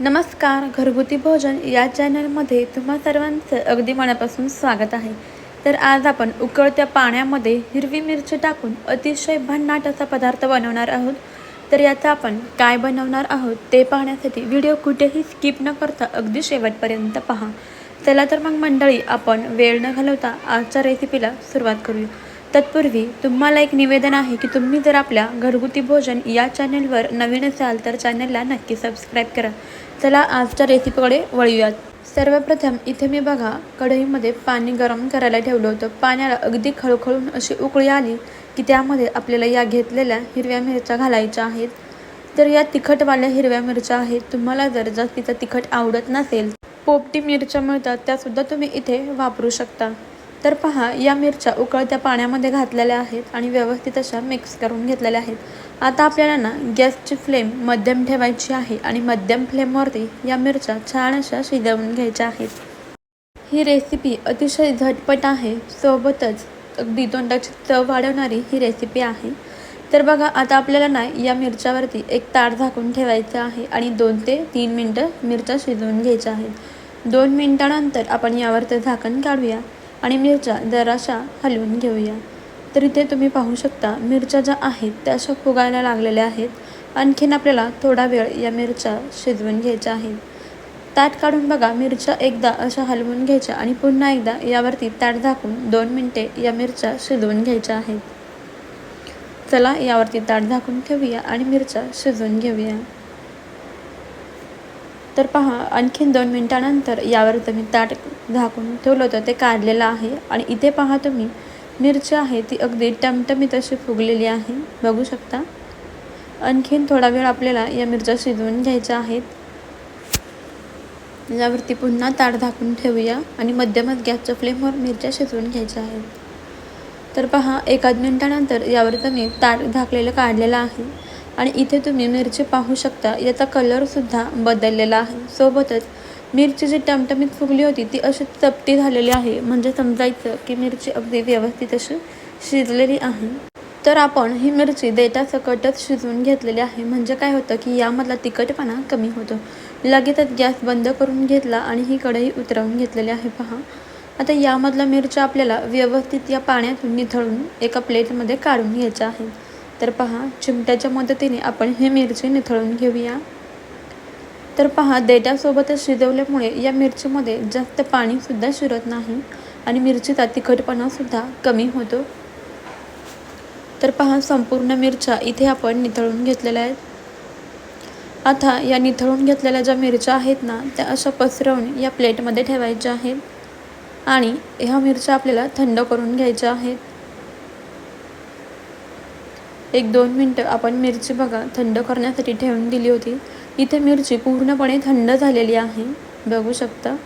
नमस्कार घरगुती भोजन या चॅनलमध्ये तुम्हा सर्वांचं अगदी मनापासून स्वागत आहे. तर आज आपण उकळत्या पाण्यामध्ये हिरवी मिरची टाकून अतिशय भन्नाट असा पदार्थ बनवणार आहोत. तर याचा आपण काय बनवणार आहोत ते पाहण्यासाठी व्हिडिओ कुठेही स्किप न करता अगदी शेवटपर्यंत पहा. चला तर मग मंडळी आपण वेळ न घालवता आजच्या रेसिपीला सुरुवात करूया. तत्पूर्वी तुम्हाला एक निवेदन आहे की तुम्ही जर आपल्या घरगुती भोजन या चॅनलवर नवीन असाल तर चॅनलला नक्की सबस्क्राईब करा. चला आजच्या रेसिपीकडे वळूयात. सर्वप्रथम इथे मी बघा कढईमध्ये पाणी गरम करायला ठेवलं होतं. पाण्याला अगदी खळखळून अशी उकळी आली की त्यामध्ये आपल्याला या घेतलेल्या हिरव्या मिरच्या घालायच्या आहेत. तर या तिखटवाल्या हिरव्या मिरच्या आहेत. तुम्हाला जर जास्तीचं तिखट आवडत नसेल पोपटी मिरच्या मिळतात त्यासुद्धा तुम्ही इथे वापरू शकता. तर पहा या मिरच्या उकळत्या पाण्यामध्ये घातलेल्या आहेत आणि व्यवस्थित अशा मिक्स करून घेतलेल्या आहेत. आता आपल्याला ना गॅसची फ्लेम मध्यम ठेवायची आहे आणि मध्यम फ्लेमवरती या मिरच्या छान अशा शिजवून घ्यायच्या आहेत. ही रेसिपी अतिशय झटपट आहे. सोबतच अगदी तोंडाची चव वाढवणारी ही रेसिपी आहे. तर बघा आता आपल्याला ना या मिरच्यावरती एक तार झाकून ठेवायचं आहे आणि दोन ते तीन मिनटं मिरच्या शिजवून घ्यायच्या आहेत. दोन मिनटानंतर आपण यावरचं झाकण काढूया. आणि मिरच्या जराशा हलवून घेऊया. तर इथे तुम्ही पाहू शकता मिरच्या ज्या आहेत त्या अशा फुगायला लागलेल्या आहेत. आणखीन आपल्याला थोडा वेळ या मिरच्या शिजवून घ्यायच्या आहेत. ताट काढून बघा मिरच्या एकदा अशा हलवून घ्यायच्या आणि पुन्हा एकदा यावरती ताट झाकून दोन मिनटे या मिरच्या शिजवून घ्यायच्या आहेत. चला यावरती ताट झाकून ठेवूया आणि मिरच्या शिजवून घेऊया. तर पहा आणखीन दोन मिनटानंतर यावर तुम्ही ताट झाकून ठेवलं होतं ते काढलेलं आहे. आणि इथे पहा तुम्ही मिरची आहे ती अगदी टमटमीत अशी फुगलेली आहे. बघू शकता? आणखीन थोडा वेळ आपल्याला या मिरच्या शिजवून घ्यायच्या आहेत. यावरती पुन्हा ताट झाकून ठेवूया आणि मध्यमच गॅसच्या फ्लेमवर मिरच्या शिजवून घ्यायच्या आहेत. तर पहा एकाच मिनटानंतर यावर तुम्ही ताट झाकलेलं काढलेलं आहे. आणि इथे तुम्ही मिरची पाहू शकता. याचा कलरसुद्धा बदललेला आहे. सोबतच मिरची जी टमटमीत फुगली होती ती अशी चपटी झालेली आहे. म्हणजे समजायचं की मिरची अगदी व्यवस्थित अशी शिजलेली आहे. तर आपण ही मिरची देठासकटच शिजवून घेतलेली आहे. म्हणजे काय होतं की यामधला तिखटपणा कमी होतो. लगेचच गॅस बंद करून घेतला आणि ही कढई उतरवून घेतलेली आहे. पहा. आता यामधला मिरच्या आपल्याला व्यवस्थित या पाण्यातून निथळून एका प्लेटमध्ये काढून घ्यायच्या आहे. तर पहा चिमट्याच्या मदतीने आपण ही मिरची निथळून घेऊया. तर पहा देठासोबतच शिजवल्यामुळे या मिरचीमध्ये जास्त पाणीसुद्धा शिरत नाही आणि मिरचीचा तिखटपणासुद्धा कमी होतो. तर पहा संपूर्ण मिरच्या इथे आपण निथळून घेतलेल्या आहेत. आता या निथळून घेतलेल्या ज्या मिरच्या आहेत ना त्या अशा पसरवून या प्लेटमध्ये ठेवायच्या आहेत आणि ह्या मिरच्या आपल्याला थंड करून घ्यायच्या आहेत. एक दोन मिनटं आपण मिरची बघा थंड करण्यासाठी ठेवून दिली होती. इथे मिरची पूर्णपणे थंड झालेली आहे. बघू शकता.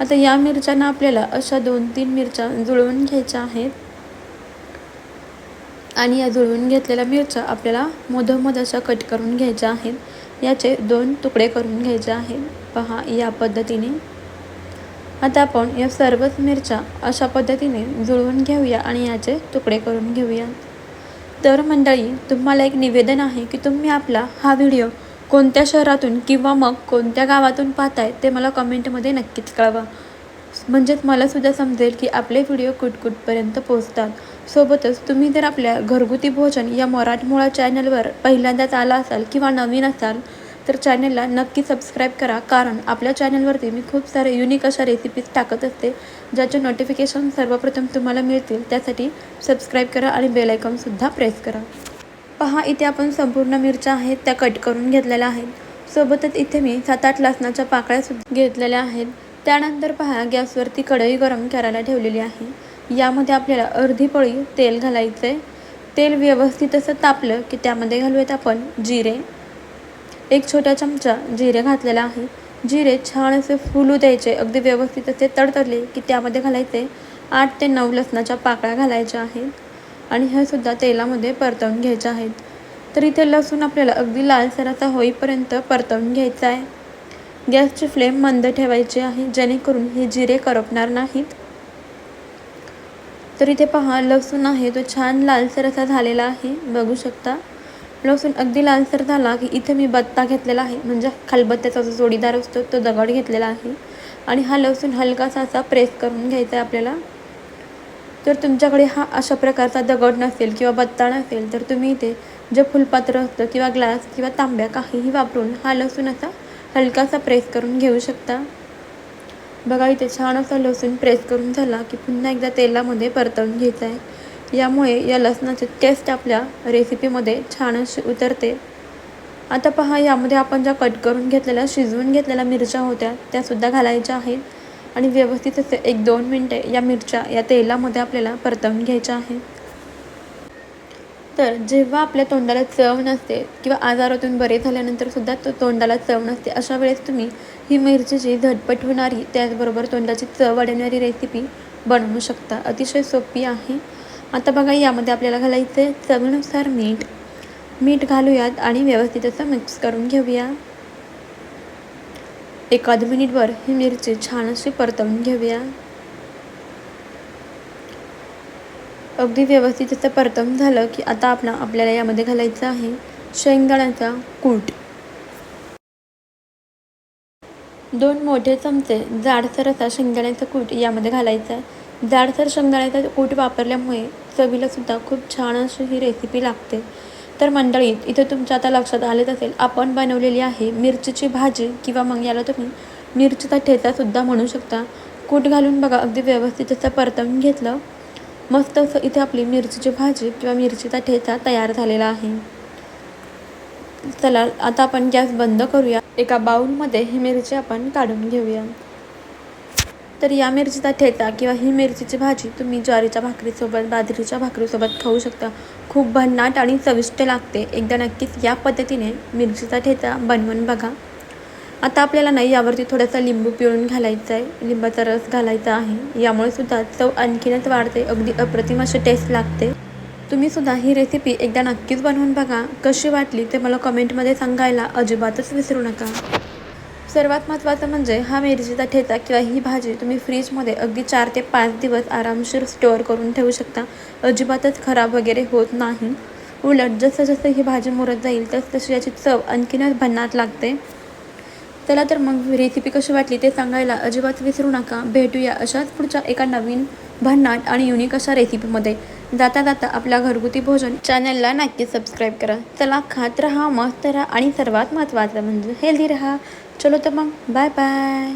आता या मिरच्यांना आपल्याला अशा दोन तीन मिरच्या जुळवून घ्यायच्या आहेत. आणि या जुळवून घेतलेल्या मिरच्या आपल्याला मधोमध अशा कट करून घ्यायच्या आहेत. याचे दोन तुकडे करून घ्यायचे आहेत. पहा या पद्धतीने. आता आपण या सर्वच मिरच्या अशा पद्धतीने जुळवून घेऊया आणि याचे तुकडे करून घेऊया. तर मंडळी तुम्हाला एक निवेदन आहे की तुम्ही आपला हा व्हिडिओ कोणत्या शहरातून किंवा मग कोणत्या गावातून पाहताय ते मला कमेंटमध्ये नक्कीच कळवा. म्हणजेच मलासुद्धा समजेल की आपले व्हिडिओ कुठकुठपर्यंत पोहोचतात. सोबतच तुम्ही जर आपल्या घरगुती भोजन या मराठमोळा चॅनलवर पहिल्यांदाच आला असाल किंवा नवीन असाल तर चॅनलला नक्की सबस्क्राईब करा. कारण आपल्या चॅनलवरती मी खूप सारे युनिक अशा रेसिपीज टाकत असते ज्याचे नोटिफिकेशन सर्वप्रथम तुम्हाला मिळतील. त्यासाठी सबस्क्राईब करा आणि बेलायकॉनसुद्धा प्रेस करा. पहा इथे आपण संपूर्ण मिरच्या आहेत त्या कट करून घेतलेल्या आहेत. सोबतच इथे मी सात आठ लसणाच्या पाकळ्यासुद्धा घेतलेल्या आहेत. त्यानंतर पहा गॅसवरती कढई गरम करायला ठेवलेली आहे. यामध्ये आपल्याला अर्धी पळी तेल घालायचं आहे तेल व्यवस्थित असं तापलं की त्यामध्ये घालूयात आपण जिरे एक छोटा चमचा जिरे घातलेला आहे. जिरे छान असे फुलू द्यायचे. अगदी व्यवस्थित असे तडतडले की त्यामध्ये घालायचे आठ ते नऊ लसणाच्या पाकळ्या घालायच्या आहेत आणि हे सुद्धा तेलामध्ये परतवून घ्यायच्या आहेत. तर इथे लसूण आपल्याला अगदी लालसर असा होईपर्यंत परतवून घ्यायचा आहे. गॅसची फ्लेम मंद ठेवायची आहे जेणेकरून हे जिरे करपणार नाहीत. तर इथे पहा लसूण आहे तो छान लालसर असा झालेला आहे. बघू शकता. लसूण अगदी लालसर झाला की इथे मी बत्ता घेतलेला आहे. म्हणजे खलबत्त्याचा जो जोडीदार असतो तो दगड घेतलेला आहे. आणि हा लसूण हलकासा असा प्रेस करून घ्यायचा आहे आपल्याला. तर तुमच्याकडे हा अशा प्रकारचा दगड नसेल किंवा बत्ता नसेल तर तुम्ही इथे जे फुलपात्र असतं किंवा ग्लास किंवा तांब्या काहीही वापरून हा लसूण असा हलकासा प्रेस करून घेऊ शकता. बघा इथे छान असा लसूण प्रेस करून झाला की पुन्हा एकदा तेलामध्ये परतवून घ्यायचा आहे. यामुळे या लसणाची टेस्ट आपल्या रेसिपीमध्ये छान अशी उतरते. आता पहा यामध्ये आपण ज्या कट करून घेतलेल्या शिजवून घेतलेल्या मिरच्या होत्या त्यासुद्धा घालायच्या आहेत. आणि व्यवस्थित असे एक दोन मिनटे या मिरच्या या तेलामध्ये आपल्याला परतवून घ्यायच्या आहेत. तर जेव्हा आपल्या तोंडाला चव नसते किंवा आजारातून बरे झाल्यानंतर सुद्धा तो तोंडाला चव नसते अशा वेळेस तुम्ही ही मिरचीची झटपट होणारी त्याचबरोबर तोंडाची चव वाढवणारी रेसिपी बनवू शकता. अतिशय सोपी आहे. आता बघा यामध्ये आपल्याला घालायचं आहे चवीनुसार मीठ. मीठ घालूयात आणि व्यवस्थित असं मिक्स करून घेऊया. एखाद मिनिटभर ही मिरची छान अशी परतवून घेऊया. अगदी व्यवस्थित असं परतवून झालं की आता आपण आपल्याला यामध्ये घालायचं आहे शेंगदाण्याचा कूट. दोन मोठे चमचे जाडसर असा शेंगदाण्याचा कूट यामध्ये घालायचा आहे. जाडसर शेंगदाण्याचा कूट वापरल्यामुळे चवीला सुद्धा खूप छान अशी ही रेसिपी लागते. तर मंडळीत इथे तुमच्या आता लक्षात आलेच असेल आपण बनवलेली आहे मिरचीची भाजी किंवा मग याला तुम्ही मिरचीचा ठेचासुद्धा म्हणू शकता. कूट घालून बघा अगदी व्यवस्थित असं परतवून घेतलं. मस्त असं इथे आपली मिरचीची भाजी किंवा मिरचीचा ठेचा तयार झालेला आहे. चला आता आपण गॅस बंद करूया. एका बाऊलमध्ये ही मिरची आपण काढून घेऊया. तर या मिरचीचा ठेचा किंवा ही मिरचीची भाजी तुम्ही ज्वारीच्या भाकरीसोबत बाजरीच्या भाकरीसोबत खाऊ शकता. खूप भन्नाट आणि चविष्ट लागते. एकदा नक्कीच या पद्धतीने मिरचीचा ठेचा बनवून बघा. आता आपल्याला नाही यावरती थोडासा लिंबू पिळून घालायचा आहे लिंबाचा रस घालायचा आहे. यामुळे सुद्धा चव आणखीनच वाढते. अगदी अप्रतिम अशी टेस्ट लागते. तुम्ही सुद्धा ही रेसिपी एकदा नक्कीच बनवून बघा. कशी वाटली ते मला कमेंटमध्ये सांगायला अजिबातच विसरू नका. सर्वात महत्त्वाचं म्हणजे हा मिरचीचा ठेचा किंवा ही भाजी तुम्ही फ्रीजमध्ये अगदी चार ते पाच दिवस आरामशीर स्टोअर करून ठेवू शकता. अजिबातच खराब वगैरे होत नाही. उलट जसं जसं ही भाजी मुरत जाईल तस तशी याची चव आणखीनच भन्नाट लागते. चला तर मग रेसिपी कशी वाटली ते सांगायला अजिबात विसरू नका. भेटूया अशाच पुढच्या एका नवीन भन्नाट आणि युनिक अशा रेसिपीमध्ये जाता जाता आपल्या घरगुती भोजन चॅनलला नक्की सबस्क्राईब करा. चला खात राहा मस्त राहा आणि सर्वात महत्त्वाचं म्हणजे हेल्दी राहा. चलो तर मग बाय बाय